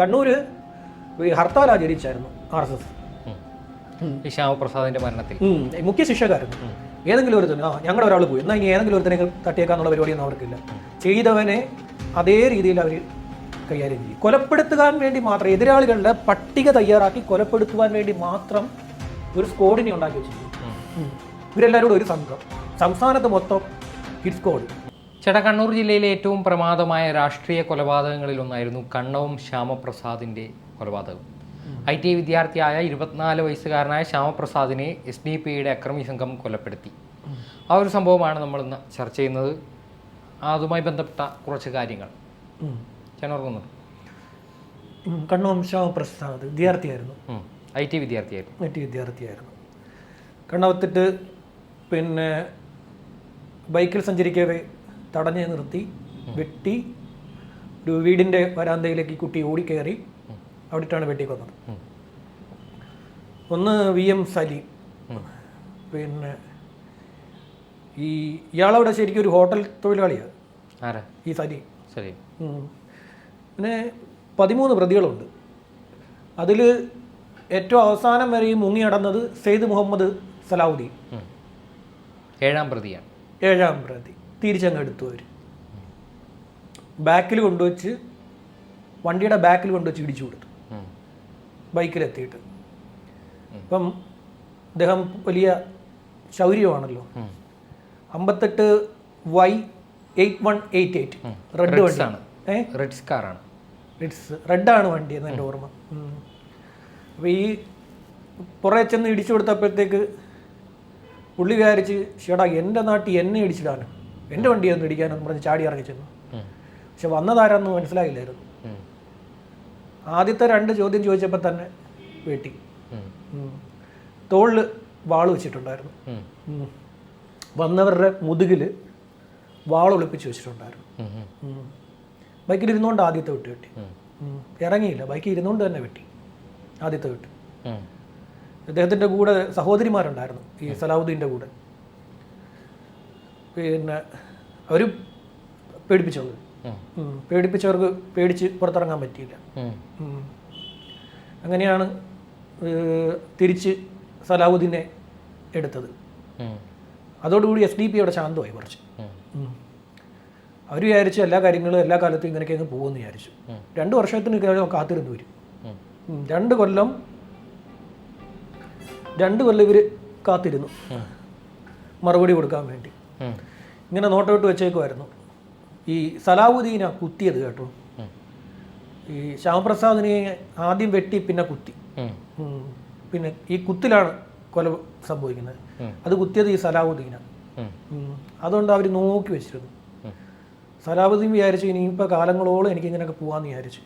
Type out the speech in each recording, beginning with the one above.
കണ്ണൂര് ഹർത്താൽ ആചരിച്ചായിരുന്നു R S S. ഈ ശ്യാമപ്രസാദിന്റെ മരണത്തിൽ. മുഖ്യ ശിക്ഷകാരുന്നു ഏതെങ്കിലും ഒരുത്തന് ആ ഞങ്ങളുടെ ഒരാൾ പോയി. എന്നാൽ ഇനി ഏതെങ്കിലും ഒരുത്തനെ തട്ടിയേക്കാന്നുള്ള പരിപാടിയൊന്നും അവർക്കില്ല. ചെയ്തവനെ അതേ രീതിയിൽ അവർ കൈകാര്യം ചെയ്യും. കൊലപ്പെടുത്തുവാൻ വേണ്ടി മാത്രം എതിരാളികളുടെ പട്ടിക തയ്യാറാക്കി കൊലപ്പെടുത്തുവാൻ വേണ്ടി മാത്രം ഒരു സ്കോഡിനെ ഉണ്ടാക്കി വെച്ചിട്ടുണ്ട്. ഇവരെല്ലാവരും കൂടെ ഒരു സംഘം. സംസ്ഥാനത്ത് മൊത്തം ഹിറ്റ് സ്ക്വാഡ് ചേട്ടാ കണ്ണൂർ ജില്ലയിലെ ഏറ്റവും പ്രമാദമായ രാഷ്ട്രീയ കൊലപാതകങ്ങളിൽ ഒന്നായിരുന്നു കണ്ണവും ശ്യാമപ്രസാദിന്റെ കൊലപാതകം. ഐ ടി ഐ വിദ്യാർത്ഥിയായ ഇരുപത്തിനാല് വയസ്സുകാരനായ ശ്യാമപ്രസാദിനെ എസ് ഡി പി ഐയുടെ അക്രമി സംഘം കൊലപ്പെടുത്തി ആ ഒരു സംഭവമാണ് നമ്മൾ ഇന്ന് ചർച്ച ചെയ്യുന്നത്. അതുമായി ബന്ധപ്പെട്ട കുറച്ച് കാര്യങ്ങൾ. ചേട്ടൻ ഓർക്കുന്നുണ്ട് കണ്ണവംശ പ്രസാദ് വിദ്യാർത്ഥിയായിരുന്നു. ഐ ടി വിദ്യാർത്ഥിയായിരുന്നു. ഐ ടി വിദ്യാർത്ഥിയായിരുന്നു. കണ്ണവത്തിട്ട് പിന്നെ ബൈക്കിൽ സഞ്ചരിക്കവേ തടഞ്ഞു നിർത്തി വെട്ടി ഒരു വീടിന്റെ വരാന്തയിലേക്ക് കുട്ടി ഓടിക്കയറി അവിടെയാണ് വെട്ടി കൊന്നത് ഒന്ന് വി എം സലീം. പിന്നെ ഈ ഇയാളവിടെ ശരിക്കും ഒരു ഹോട്ടൽ തൊഴിലാളിയാണ് ഈ സലീം. പിന്നെ പതിമൂന്ന് പ്രതികളുണ്ട്. അതിൽ ഏറ്റവും അവസാനം വരെ ഈ മുങ്ങി നടന്നത് സെയ്ദ് മുഹമ്മദ് സലാഹുദ്ദീൻ ഉം. ഏഴാം പ്രതിയാണ്. ഏഴാം പ്രതി. തിരിച്ചങ്ങ് എടുത്തു അവർ ബാക്കിൽ കൊണ്ടുവച്ച് വണ്ടിയുടെ ബാക്കിൽ കൊണ്ടുവച്ച് ഇടിച്ചു കൊടുത്തു. ബൈക്കിലെത്തിയിട്ട്. അപ്പം അദ്ദേഹം വലിയ ശൗര്യമാണല്ലോ. അമ്പത്തെട്ട് Y eight one eight eight. Red Reds വണ്ടി. ആണ്. റെഡ്സ് കാറാണ് റെഡ്സ് റെഡാണ് വണ്ടി എന്ന് എന്റെ ഓർമ്മ. അപ്പോൾ ഈ പുറകെ ചെന്ന് ഇടിച്ചു കൊടുത്തപ്പോഴത്തേക്ക് പുള്ളി വിചാരിച്ച് ഷേടാ എന്റെ നാട്ടിൽ എന്നെ ഇടിച്ചിടാനും? എന്റെ വണ്ടിയൊന്നും ഇടിക്കാനെന്ന് പറഞ്ഞ് ചാടി ഇറങ്ങി ചെന്നു. പക്ഷെ വന്നതാരാന്ന് മനസ്സിലായില്ലായിരുന്നു. ആദ്യത്തെ രണ്ട് ചോദ്യം ചോദിച്ചപ്പോൾ തന്നെ വെട്ടി. തോളിൽ വാൾ വെച്ചിട്ടുണ്ടായിരുന്നു. വന്നവരുടെ മുതുകിൽ വാൾ ഒളിപ്പിച്ച് വെച്ചിട്ടുണ്ടായിരുന്നു. ബൈക്കിൽ ഇരുന്നുകൊണ്ട് ആദ്യത്തെ വെട്ട് വെട്ടി. ഇറങ്ങിയില്ല. ബൈക്കിൽ ഇരുന്നുകൊണ്ട് തന്നെ വെട്ടി. ആദ്യത്തെ വെട്ട്. അദ്ദേഹത്തിന്റെ അദ്ദേഹത്തിന്റെ കൂടെ സഹോദരിമാരുണ്ടായിരുന്നു. ഈ സലാഹുദ്ദീന്റെ കൂടെ. പിന്നെ അവർ പേടിപ്പിച്ചവർ. പേടിപ്പിച്ചവർക്ക് പേടിച്ച് പുറത്തിറങ്ങാൻ പറ്റിയില്ല. അങ്ങനെയാണ് തിരിച്ച് സലാഹുദ്ദീനെ എടുത്തത്. അതോടുകൂടി എസ് ഡി പി അവിടെ ശാന്തമായി കുറച്ച്. അവർ വിചാരിച്ചു എല്ലാ കാര്യങ്ങളും എല്ലാ കാലത്തും ഇങ്ങനെയൊക്കെ അങ്ങ് പോകുമെന്ന് വിചാരിച്ചു. രണ്ട് വർഷത്തിന് കാത്തിരുന്ന് വരും. രണ്ട് കൊല്ലം രണ്ട് കൊല്ലം ഇവർ കാത്തിരുന്നു. മറുപടി കൊടുക്കാൻ വേണ്ടി. ഇങ്ങനെ നോട്ടമിട്ട് വെച്ചേക്കുമായിരുന്നു ഈ സലാഹുദ്ദീനാ കുത്തിയത് കേട്ടോ. ഈ ശ്യാമപ്രസാദിനെ ആദ്യം വെട്ടി പിന്നെ കുത്തി. പിന്നെ ഈ കുത്തിലാണ് കൊല സംഭവിക്കുന്നത്. അത് കുത്തിയത് ഈ. ഉം. അതുകൊണ്ട് അവർ നോക്കി വെച്ചിരുന്നു. ഉം. സലാഹുദ്ദീൻ വിചാരിച്ചു ഇനിയിപ്പോൾ കാലങ്ങളോളം എനിക്ക് ഇങ്ങനെയൊക്കെ പോകാമെന്ന് വിചാരിച്ചു.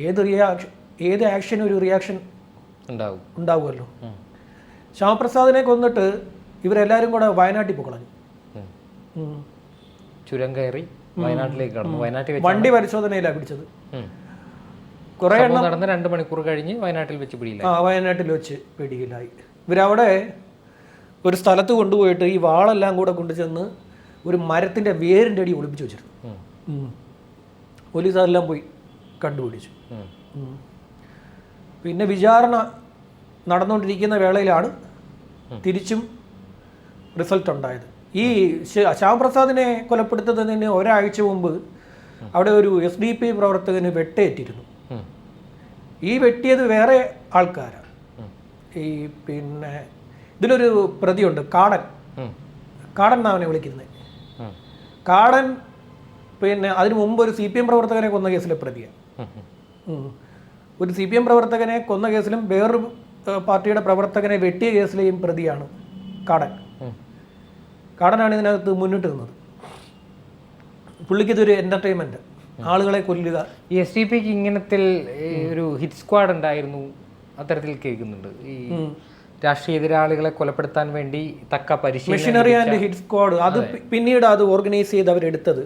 ഏത് റിയാക്ഷൻ ഏത് ആക്ഷനും ഒരു റിയാക്ഷൻ ഉണ്ടാവും. ഉണ്ടാവുമല്ലോ. ശ്യാമപ്രസാദിനെ കൊന്നിട്ട് ഇവരെല്ലാവരും കൂടെ വയനാട്ടിൽ പോക്കളഞ്ഞു ഉം. ചുരം കയറി വയനാട്ടിലേക്ക് കടന്നു. വയനാട്ടിൽ വണ്ടി പരിശോധനയിലാണ് പിടിച്ചത്. കുറേ സംഭവം നടന്ന് രണ്ട് മണിക്കൂർ കഴിഞ്ഞ് വയനാട്ടിൽ വെച്ച് പിടിയില്ല ആ വയനാട്ടിൽ വെച്ച് പിടിയിലായി. ഇവരവിടെ ഒരു സ്ഥലത്ത് കൊണ്ടുപോയിട്ട് ഈ വാളെല്ലാം കൂടെ കൊണ്ടുചെന്ന് ഒരു മരത്തിന്റെ വേരിന്റെ അടി ഒളിപ്പിച്ച് വെച്ചിരുന്നു. പോലീസ് അതെല്ലാം പോയി കണ്ടുപിടിച്ചു. പിന്നെ വിചാരണ നടന്നുകൊണ്ടിരിക്കുന്ന വേളയിലാണ് തിരിച്ചും റിസൾട്ട് ഉണ്ടായത്. ഈ ശ്യാമപ്രസാദിനെ കൊലപ്പെടുത്തുന്നതിന് ഒരാഴ്ച മുമ്പ് അവിടെ ഒരു എസ് ഡി പി പ്രവർത്തകന് വെട്ടേറ്റിരുന്നു. ഈ വെട്ടിയത് വേറെ ആൾക്കാരാണ്. ഈ പിന്നെ ഇതിലൊരു പ്രതിയുണ്ട് കാടൻ. കാടൻ എന്നാണ് വിളിക്കുന്നത്. കാടൻ പിന്നെ അതിനു മുമ്പ് ഒരു സി പി എം പ്രവർത്തകനെ കൊന്ന കേസിലെ പ്രതിയാണ്. ഒരു സി പി എം പ്രവർത്തകനെ കൊന്ന കേസിലും വേറൊരു പാർട്ടിയുടെ പ്രവർത്തകനെ വെട്ടിയ കേസിലെയും പ്രതിയാണ് കാടൻ. കാടനാണ് ഇതിനകത്ത് മുന്നിട്ട് നിന്നത്. പുള്ളിക്കിതൊരു എന്റർടൈൻമെന്റ് ആളുകളെ കൊല്ലുക. ഈ എസ് ഡി പിക്ക് ഇങ്ങനത്തിൽ ഒരു ഹിറ്റ് സ്ക്വാഡ് ഉണ്ടായിരുന്നു അത്തരത്തിൽ കേൾക്കുന്നുണ്ട്. ഈ രാഷ്ട്രീയ എതിരാളികളെ കൊലപ്പെടുത്താൻ വേണ്ടി തക്ക പരിശീലനം മിഷനറി ആൻഡ് ഹിറ്റ് സ്ക്വാഡ് അത് പിന്നീട് അത് ഓർഗനൈസ് ചെയ്ത് അവരെടുത്തത്.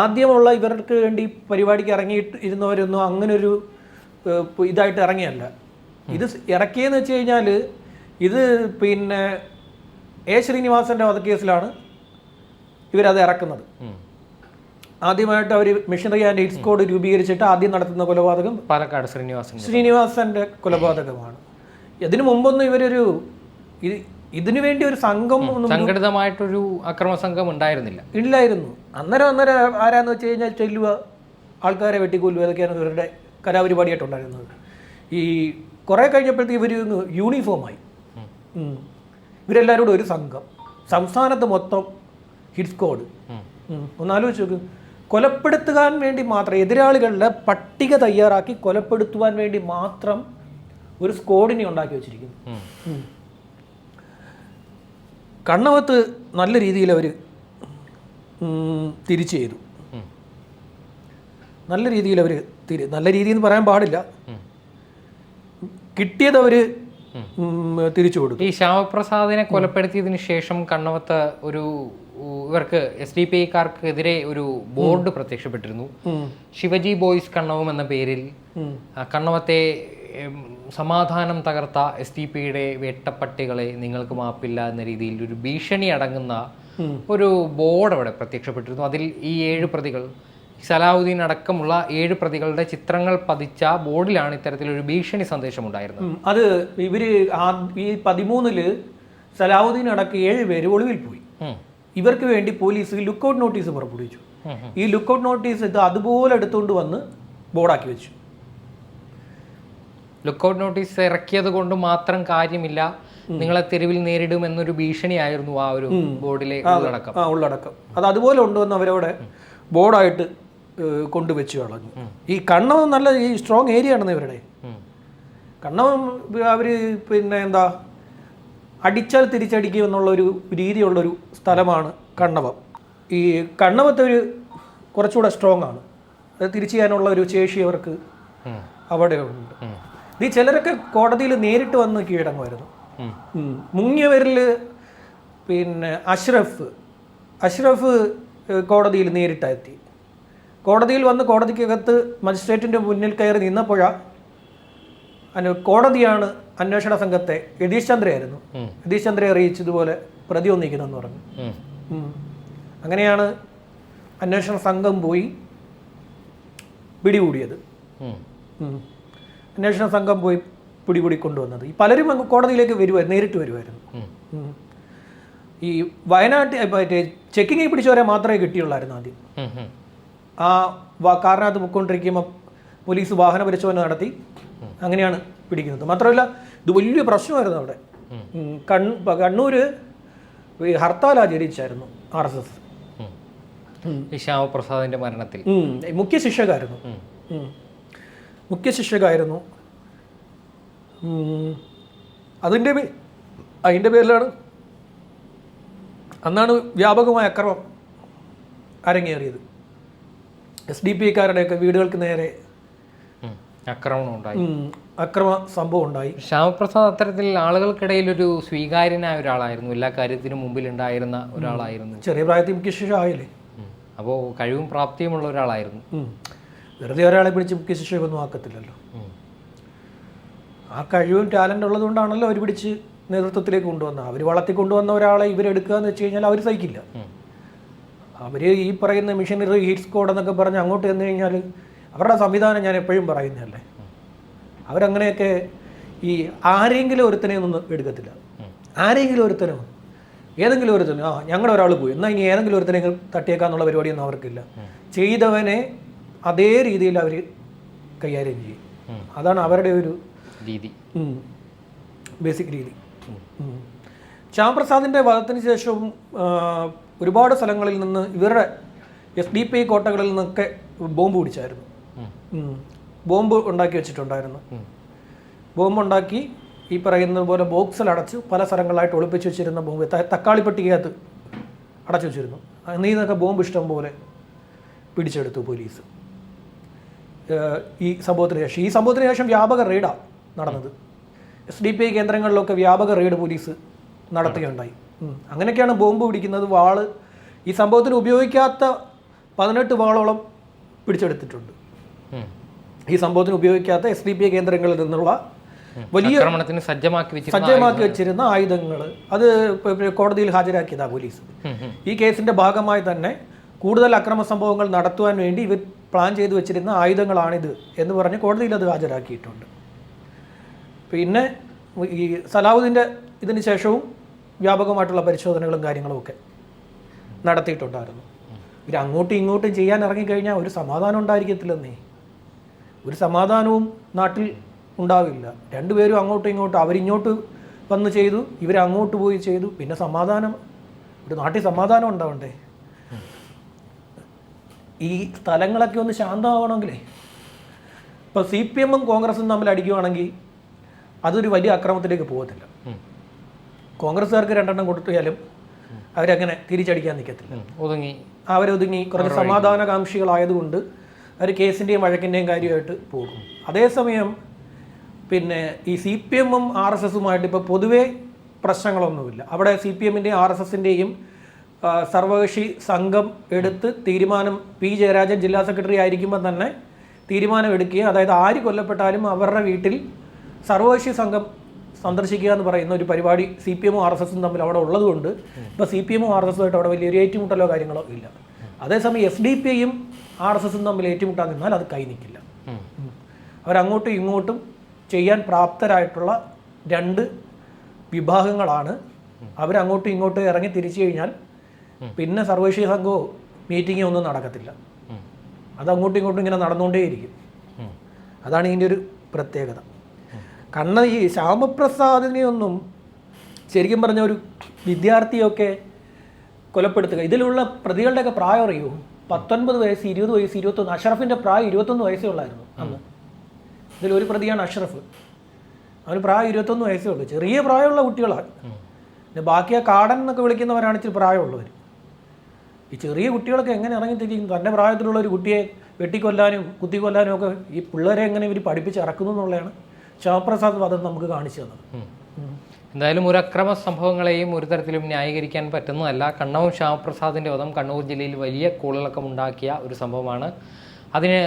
ആദ്യമുള്ള ഇവർക്ക് വേണ്ടി പരിപാടിക്ക് ഇറങ്ങിയിട്ട് ഇരുന്നവരൊന്നും അങ്ങനൊരു ഇതായിട്ട് ഇറങ്ങിയല്ല. ഇത് ഇറക്കിയെന്ന് വെച്ച് കഴിഞ്ഞാൽ ഇത് പിന്നെ എ ശ്രീനിവാസന്റെ വധക്കേസിലാണ് ഇവരത് ഇറക്കുന്നത്. ആദ്യമായിട്ട് അവർ മിഷണറി ആൻഡ് എയ്ഡ്സ് കോഡ് രൂപീകരിച്ചിട്ട് ആദ്യം നടത്തുന്ന കൊലപാതകം പാലക്കാട് ശ്രീനിവാസൻ ശ്രീനിവാസന്റെ കൊലപാതകമാണ്. ഇതിനു മുമ്പൊന്നും ഇവരൊരു ഇത് ഇതിനു വേണ്ടി ഒരു സംഘം ഒന്നും സംഘടിതമായിട്ടൊരു അക്രമ സംഘം ഉണ്ടായിരുന്നില്ല. ഇല്ലായിരുന്നു. അന്നേരം അന്നേരം ആരാന്ന് വെച്ച് കഴിഞ്ഞാൽ ചെല്ലുക ആൾക്കാരെ വെട്ടിക്കൊല്ലുക ഇതൊക്കെയാണ് ഇവരുടെ കലാപരിപാടിയായിട്ടുണ്ടായിരുന്നത് ഈ കുറേ കഴിഞ്ഞപ്പോഴത്തേക്ക് ഇവർ യൂണിഫോമായി. ഇവരെല്ലാവരും കൂടെ ഒരു സംഘം. സംസ്ഥാനത്ത് മൊത്തം ഹിറ്റ് സ്ക്വാഡ്. ഒന്നാലോചിച്ച് നോക്ക്. കൊലപ്പെടുത്തുവാൻ വേണ്ടി മാത്രം എതിരാളികളുടെ പട്ടിക തയ്യാറാക്കി കൊലപ്പെടുത്തുവാൻ വേണ്ടി മാത്രം ഒരു സ്ക്വാഡിനെ ഉണ്ടാക്കി വെച്ചിരിക്കുന്നു. കണ്ണവത്ത് നല്ല രീതിയിൽ അവർ തിരിച്ചു ചെയ്തു. നല്ല രീതിയിൽ അവർ തിരി നല്ല രീതിയിൽ എന്ന് പറയാൻ പാടില്ല. കിട്ടിയത് അവർ തിരിച്ചു കൊടുത്തു ഈ ശ്യാമപ്രസാദിനെ കൊലപ്പെടുത്തിയതിനു ശേഷം കണ്ണവത്ത് ഒരു ഇവർക്ക് എസ് ഡി പി ഐക്കാർക്കെതിരെ ഒരു ബോർഡ് പ്രത്യക്ഷപ്പെട്ടിരുന്നു. ശിവജി ബോയ്സ് കണ്ണവം എന്ന പേരിൽ കണ്ണവത്തെ സമാധാനം തകർത്ത എസ് ഡി പിയുടെ വേട്ടപ്പട്ടികളെ നിങ്ങൾക്ക് മാപ്പില്ല എന്ന രീതിയിൽ ഒരു ഭീഷണി അടങ്ങുന്ന ഒരു ബോർഡ് അവിടെ പ്രത്യക്ഷപ്പെട്ടിരുന്നു. അതിൽ ഈ ഏഴ് പ്രതികൾ സലാഹുദ്ദീൻ അടക്കമുള്ള ഏഴ് പ്രതികളുടെ ചിത്രങ്ങൾ പതിച്ച ബോർഡിലാണ് ഇത്തരത്തിലൊരു ഭീഷണി സന്ദേശം ഉണ്ടായിരുന്നത് അത് ഇവർ ആ- ഈ പതിമൂന്നിൽ സലാഹുദ്ദീൻ അടക്കം ഏഴ് പേര് ഒളിവിൽ പോയി. ഇവർക്ക് വേണ്ടി പോലീസ് ലുക്കൗട്ട് നോട്ടീസ് പുറപ്പെടുവിച്ചു. ഈ ലുക്കൗട്ട് നോട്ടീസ് ഇത് അതുപോലെ എടുത്തുകൊണ്ട് വന്ന് ബോർഡാക്കി വെച്ചു. ലുക്കൗട്ട് നോട്ടീസ് ഇറക്കിയത് കൊണ്ട് മാത്രം കാര്യമില്ല. നിങ്ങളെ തെരുവിൽ നേരിടും എന്നൊരു ഭീഷണിയായിരുന്നു ആ ഒരു ബോർഡിലെ ഉള്ളടക്കം. അത് അതുപോലെ ഉണ്ടോ എന്ന് അവരവിടെ ബോർഡായിട്ട് കൊണ്ടുവച്ച് കളഞ്ഞു. ഈ കണ്ണവം നല്ല ഈ സ്ട്രോങ് ഏരിയ ആണെന്ന് ഇവരുടെ. കണ്ണവം അവർ പിന്നെ എന്താ? അടിച്ചാൽ തിരിച്ചടിക്കും എന്നുള്ളൊരു രീതിയുള്ളൊരു സ്ഥലമാണ് കണ്ണവം. ഈ കണ്ണവത്തെ ഒരു കുറച്ചുകൂടെ സ്ട്രോങ് ആണ്. അത് തിരിച്ചു ചെയ്യാനുള്ള ഒരു ശേഷി അവർക്ക് അവിടെ ഉണ്ട്. ഈ ചിലരൊക്കെ കോടതിയിൽ നേരിട്ട് വന്ന് കീഴടങ്ങുമായിരുന്നു. മുങ്ങിയവരിൽ പിന്നെ അഷ്റഫ് അഷ്റഫ് കോടതിയിൽ നേരിട്ടെത്തി കോടതിയിൽ വന്ന് കോടതിക്കകത്ത് മജിസ്ട്രേറ്റിന്റെ മുന്നിൽ കയറി നിന്നപ്പോഴാണ് അനു കോടതിയാണ് അന്വേഷണ സംഘത്തെ യതീഷ് ചന്ദ്രയായിരുന്നു. യതീഷ് ചന്ദ്രയെ അറിയിച്ചതുപോലെ പ്രതി ഒന്നിക്കുന്നതെന്ന് പറഞ്ഞു. അങ്ങനെയാണ് അന്വേഷണ സംഘം പോയി പിടികൂടിയത്. അന്വേഷണ സംഘം പോയി പിടികൂടി കൊണ്ടുവന്നത് ഈ പലരും അങ്ങ് കോടതിയിലേക്ക് വരുമായിരുന്നു നേരിട്ട് വരുമായിരുന്നു. ഈ വയനാട്ടിൽ മറ്റേ ചെക്കിങ്ങിൽ പിടിച്ചവരെ മാത്രമേ കിട്ടിയുള്ളായിരുന്നു ആദ്യം. ആ വാ കാറിനകത്ത് പൊയ്ക്കൊണ്ടിരിക്കുമ്പോൾ പോലീസ് വാഹന പരിശോധന നടത്തി. അങ്ങനെയാണ് പിടിക്കുന്നത്. മാത്രമല്ല ഇത് വലിയ പ്രശ്നമായിരുന്നു അവിടെ. കൺ കണ്ണൂര് ഈ ഹർത്താൽ ആചരിച്ചായിരുന്നു ആർ എസ് എസ്. ഈ ശ്യാമപ്രസാദിന്റെ മരണത്തിൽ. മുഖ്യ ശിക്ഷകായിരുന്നു. മുഖ്യ ശിക്ഷകായിരുന്നു. അതിന്റെ അതിന്റെ അതിന്റെ പേരിലാണ് അന്നാണ് വ്യാപകമായ അക്രമം അരങ്ങേറിയത്. എസ് ഡി പി കാരുടെയൊക്കെ വീടുകൾക്ക് നേരെ ആക്രമണം ഉണ്ടായി. അക്രമ സംഭവം ഉണ്ടായി. ശ്യാമപ്രസാദ് അത്തരത്തിൽ ആളുകൾക്കിടയിൽ ഒരു സ്വീകാര്യനായ ഒരാളായിരുന്നു. എല്ലാ കാര്യത്തിനും മുമ്പിൽ ഉണ്ടായിരുന്ന ഒരാളായിരുന്നു. ചെറിയ പ്രായത്തിൽ മുഖ്യശിഷ ആയില്ലേ? അപ്പോൾ കഴിവും പ്രാപ്തിയുമുള്ള ഒരാളായിരുന്നു. വെറുതെ ഒരാളെ പിടിച്ച് മുഖ്യ ശിക്ഷയൊന്നും ആക്കത്തില്ലല്ലോ. ആ കഴിവും ടാലന്റ് ഉള്ളതുകൊണ്ടാണല്ലോ അവർ പിടിച്ച് നേതൃത്വത്തിലേക്ക് കൊണ്ടുവന്നത്. അവർ വളർത്തി കൊണ്ടുവന്ന ഒരാളെ ഇവരെടുക്കുക എന്ന് വെച്ച് കഴിഞ്ഞാൽ അവർ സഹിക്കില്ല. അവർ ഈ പറയുന്ന മിഷനറി ഹീറ്റ് സ്കോഡ് എന്നൊക്കെ പറഞ്ഞ് അങ്ങോട്ട് ചെന്ന് കഴിഞ്ഞാൽ അവരുടെ സംവിധാനം ഞാൻ എപ്പോഴും പറയുന്നതല്ലേ? അവരങ്ങനെയൊക്കെ ഈ ആരെങ്കിലും ഒരുത്തനെ ഒന്നും എടുക്കത്തില്ല. ആരെങ്കിലും ഒരുത്തനോ? ഏതെങ്കിലും ഒരുത്തനോ? ആ ഞങ്ങളുടെ ഒരാൾ പോയി. എന്നാൽ ഇനി ഏതെങ്കിലും ഒരുത്തനെ തട്ടിയേക്കാന്നുള്ള പരിപാടിയൊന്നും അവർക്കില്ല. ചെയ്തവനെ അതേ രീതിയിൽ അവർ കൈകാര്യം ചെയ്യും. അതാണ് അവരുടെ ഒരു രീതി. ബേസിക് രീതി. ഉം. ശ്യാമപ്രസാദിന്റെ വധത്തിന് ശേഷവും ഒരുപാട് സ്ഥലങ്ങളിൽ നിന്ന് ഇവരുടെ എസ് ഡി പി ഐ കോട്ടകളിൽ നിന്നൊക്കെ ബോംബ് പിടിച്ചായിരുന്നു. ബോംബ് ഉണ്ടാക്കി വെച്ചിട്ടുണ്ടായിരുന്നു. ബോംബ് ഉണ്ടാക്കി ഈ പറയുന്ന പോലെ ബോക്സിൽ അടച്ച് പല സ്ഥലങ്ങളായിട്ട് ഒളിപ്പിച്ച് വെച്ചിരുന്ന ബോംബ് ത- തക്കാളി പെട്ടിക്കകത്ത് അടച്ചു വെച്ചിരുന്നു. നീ നിന്നൊക്കെ ബോംബ് ഇഷ്ടം പോലെ പിടിച്ചെടുത്തു പോലീസ്. ഈ സംഭവത്തിന് ശേഷം ഈ സംഭവത്തിന് ശേഷം വ്യാപക റെയ്ഡാണ് നടന്നത്. എസ് ഡി പി ഐ കേന്ദ്രങ്ങളിലൊക്കെ വ്യാപക റെയ്ഡ് പോലീസ് നടത്തുകയുണ്ടായി. അങ്ങനെയൊക്കെയാണ് ബോംബ് പിടിക്കുന്നത്. വാൾ ഈ സംഭവത്തിന് ഉപയോഗിക്കാത്ത പതിനെട്ട് വാളോളം പിടിച്ചെടുത്തിട്ടുണ്ട്. ഈ സംഭവത്തിന് ഉപയോഗിക്കാത്ത എസ് ഡി പി ഐ കേന്ദ്രങ്ങളിൽ നിന്നുള്ള വലിയ സജ്ജമാക്കി വെച്ചിരുന്ന സജ്ജമാക്കി വെച്ചിരുന്ന ആയുധങ്ങൾ അത് കോടതിയിൽ ഹാജരാക്കിയതാ പോലീസ്. ഈ കേസിന്റെ ഭാഗമായി തന്നെ കൂടുതൽ അക്രമ സംഭവങ്ങൾ നടത്തുവാൻ വേണ്ടി ഇവർ പ്ലാൻ ചെയ്തു വെച്ചിരുന്ന ആയുധങ്ങളാണിത് എന്ന് പറഞ്ഞ് കോടതിയിൽ അത് ഹാജരാക്കിയിട്ടുണ്ട്. പിന്നെ ഈ സലാഹുദ്ദീന്റെ ഇതിന് ശേഷവും വ്യാപകമായിട്ടുള്ള പരിശോധനകളും കാര്യങ്ങളും ഒക്കെ നടത്തിയിട്ടുണ്ടായിരുന്നു. ഇവർ അങ്ങോട്ടും ഇങ്ങോട്ടും ചെയ്യാൻ ഇറങ്ങിക്കഴിഞ്ഞാൽ ഒരു സമാധാനം ഉണ്ടായിരിക്കത്തില്ലെന്നേ. ഒരു സമാധാനവും നാട്ടിൽ ഉണ്ടാവില്ല. രണ്ടുപേരും അങ്ങോട്ടും ഇങ്ങോട്ടും അവരിങ്ങോട്ട് വന്ന് ചെയ്തു ഇവർ അങ്ങോട്ട് പോയി ചെയ്തു. പിന്നെ സമാധാനം ഒരു നാട്ടിൽ സമാധാനം ഉണ്ടാവണ്ടേ? ഈ സ്ഥലങ്ങളൊക്കെ ഒന്ന് ശാന്തമാവണമെങ്കിലേ. ഇപ്പോൾ സി പി എമ്മും കോൺഗ്രസും തമ്മിൽ അടിക്കുവാണെങ്കിൽ അതൊരു വലിയ അക്രമത്തിലേക്ക് പോകത്തില്ല. കോൺഗ്രസ്സുകാർക്ക് രണ്ടെണ്ണം കൊടുത്തിയാലും അവരങ്ങനെ തിരിച്ചടിക്കാൻ നിൽക്കത്തില്ല. ഒതുങ്ങി അവരൊതുങ്ങി കുറച്ച് സമാധാനകാംക്ഷികളായതുകൊണ്ട് അവർ കേസിന്റെയും വഴക്കിന്റെയും കാര്യമായിട്ട് പോകും. അതേസമയം പിന്നെ ഈ സി പി എമ്മും ആർ എസ് എസുമായിട്ട് ഇപ്പോൾ പൊതുവേ പ്രശ്നങ്ങളൊന്നുമില്ല. അവിടെ സി പി എമ്മിന്റെയും ആർ എസ് എസിന്റെയും സർവകക്ഷി സംഘം എടുത്ത് തീരുമാനം പി ജയരാജൻ ജില്ലാ സെക്രട്ടറി ആയിരിക്കുമ്പോൾ തന്നെ തീരുമാനം എടുക്കുകയും അതായത് ആര് കൊല്ലപ്പെട്ടാലും അവരുടെ വീട്ടിൽ സർവകക്ഷി സംഘം സന്ദർശിക്കുക എന്ന് പറയുന്ന ഒരു പരിപാടി സി പി എമ്മും ആർ എസ് എസും തമ്മിൽ അവിടെ ഉള്ളതുകൊണ്ട് ഇപ്പോൾ സി പി എമ്മും ആർ എസ് എസുമായിട്ട് അവിടെ വലിയൊരു ഏറ്റുമുട്ടലോ കാര്യങ്ങളോ ഇല്ല. അതേസമയം എസ് ഡി പി ഐയും ആർ എസ് എസും തമ്മിൽ ഏറ്റുമുട്ടാൻ നിന്നാൽ അത് കൈ നിൽക്കില്ല. അവരങ്ങോട്ടും ഇങ്ങോട്ടും ചെയ്യാൻ പ്രാപ്തരായിട്ടുള്ള രണ്ട് വിഭാഗങ്ങളാണ്. അവരങ്ങോട്ടും ഇങ്ങോട്ടും ഇറങ്ങി തിരിച്ചു കഴിഞ്ഞാൽ പിന്നെ സർവകക്ഷി സംഘവും മീറ്റിങ്ങോ ഒന്നും നടക്കത്തില്ല. അത് അങ്ങോട്ടും ഇങ്ങോട്ടും ഇങ്ങനെ നടന്നുകൊണ്ടേയിരിക്കും. അതാണ് ഇതിന്റെ ഒരു പ്രത്യേകത. കാരണം ഈ ശ്യാമപ്രസാദിനെയൊന്നും ശരിക്കും പറഞ്ഞ ഒരു വിദ്യാർത്ഥിയൊക്കെ കൊലപ്പെടുത്തുക. ഇതിലുള്ള പ്രതികളുടെയൊക്കെ പ്രായം അറിയൂ? പത്തൊൻപത് വയസ്സ് ഇരുപത് വയസ്സ് ഇരുപത്തൊന്ന് അഷറഫിന്റെ പ്രായം ഇരുപത്തൊന്ന് വയസ്സേ ഉള്ളായിരുന്നു അന്ന്. ഇതിലൊരു പ്രതിയാണ് അഷറഫ്. അവന് പ്രായം ഇരുപത്തൊന്ന് വയസ്സേ ഉള്ളൂ. ചെറിയ പ്രായമുള്ള കുട്ടികളാണ്. പിന്നെ ബാക്കി ആ കാടൻ എന്നൊക്കെ വിളിക്കുന്നവരാണ് ഇച്ചിരി പ്രായമുള്ളവർ ഈ ചെറിയ കുട്ടികളൊക്കെ എങ്ങനെ ഇറങ്ങിത്തിരിക്കും? തന്റെ പ്രായത്തിലുള്ള ഒരു കുട്ടിയെ വെട്ടിക്കൊല്ലാനും കുത്തിക്കൊല്ലാനും ഒക്കെ ഈ പിള്ളേരെ എങ്ങനെ ഇവർ പഠിപ്പിച്ച് ഇറക്കുന്നു എന്നുള്ളതാണ് ശ്യാമപ്രസാദ് വധം നമുക്ക് കാണിച്ചു തന്നത്. എന്തായാലും ഒരു അക്രമ സംഭവങ്ങളെയും ഒരു തരത്തിലും ന്യായീകരിക്കാൻ പറ്റുന്നതല്ല. കണ്ണവും ശ്യാമപ്രസാദിന്റെ വധം കണ്ണൂർ ജില്ലയിൽ വലിയ കൂളിളക്കം ഉണ്ടാക്കിയ ഒരു സംഭവമാണ്. അതിന്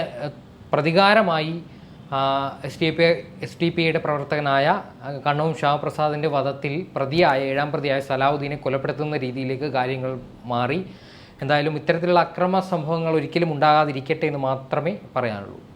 പ്രതികാരമായി S T P S T പിയുടെ പ്രവർത്തകനായ ആ, കണ്ണവും ശ്യാമപ്രസാദിന്റെ വധത്തിൽ പ്രതിയായ ഏഴാം പ്രതിയായ സലാഹുദ്ദീനെ കൊലപ്പെടുത്തുന്ന രീതിയിലേക്ക് കാര്യങ്ങൾ മാറി. എന്തായാലും ഇത്തരത്തിലുള്ള അക്രമ സംഭവങ്ങൾ ഒരിക്കലും ഉണ്ടാകാതിരിക്കട്ടെ എന്ന് മാത്രമേ പറയാനുള്ളൂ.